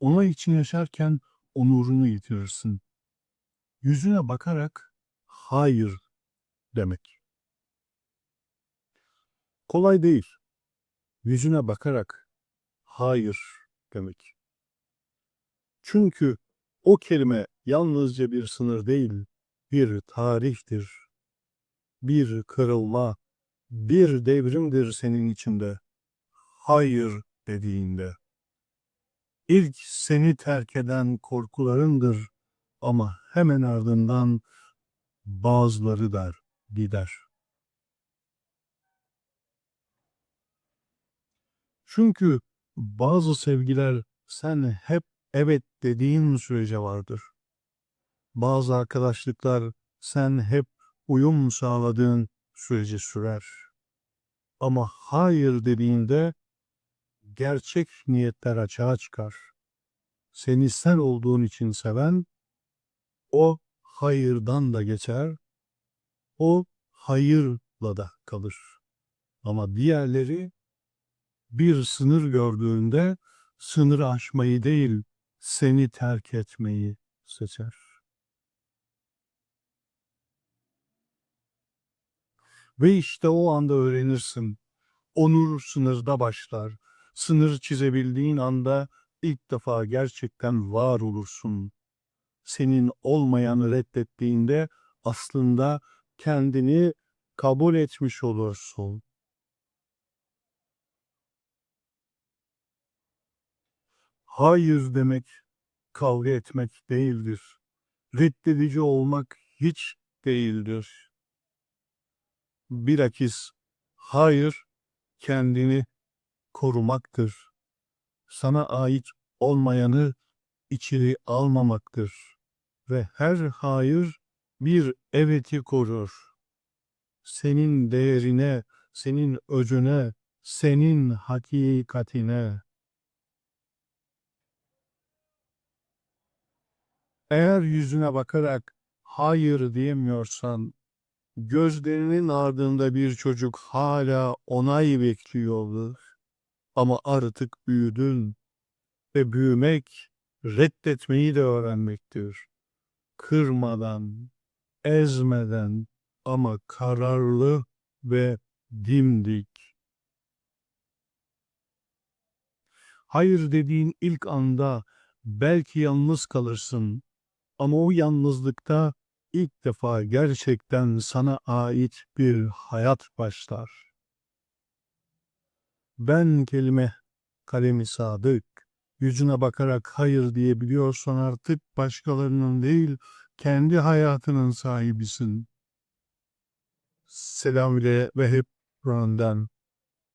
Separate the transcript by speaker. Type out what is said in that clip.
Speaker 1: Ona için yaşarken onurunu yitirirsin. Yüzüne bakarak hayır demek. Kolay değil. Yüzüne bakarak hayır demek. Çünkü o kelime yalnızca bir sınır değil, bir tarihtir. Bir kırılma, bir devrimdir senin içinde. Hayır dediğinde. İlk seni terk eden korkularındır ama hemen ardından bazıları der, gider. Çünkü bazı sevgiler sen hep evet dediğin sürece vardır. Bazı arkadaşlıklar sen hep uyum sağladığın sürece sürer. Ama hayır dediğinde gerçek niyetler açığa çıkar. Seni sen olduğun için seven, o hayırdan da geçer, o hayırla da kalır. Ama diğerleri bir sınır gördüğünde sınırı aşmayı değil, seni terk etmeyi seçer. Ve işte o anda öğrenirsin. Onur sınırda başlar. Sınır çizebildiğin anda ilk defa gerçekten var olursun. Senin olmayanı reddettiğinde aslında kendini kabul etmiş olursun. Hayır demek kavga etmek değildir. Reddedici olmak hiç değildir. Bilakis hayır kendini korumaktır. Sana ait olmayanı içeri almamaktır. Ve her hayır bir eveti korur. Senin değerine, senin özüne, senin hakikatine. Eğer yüzüne bakarak hayır diyemiyorsan, gözlerinin ardında bir çocuk hala onay bekliyordur. Ama artık büyüdün ve büyümek reddetmeyi de öğrenmektir. Kırmadan, ezmeden ama kararlı ve dimdik. Hayır dediğin ilk anda belki yalnız kalırsın ama o yalnızlıkta ilk defa gerçekten sana ait bir hayat başlar. Ben kelime kalemi sadık. Yüzüne bakarak hayır diyebiliyorsan artık başkalarının değil, kendi hayatının sahibisin. Selam ile ve hep Kur'an'dan.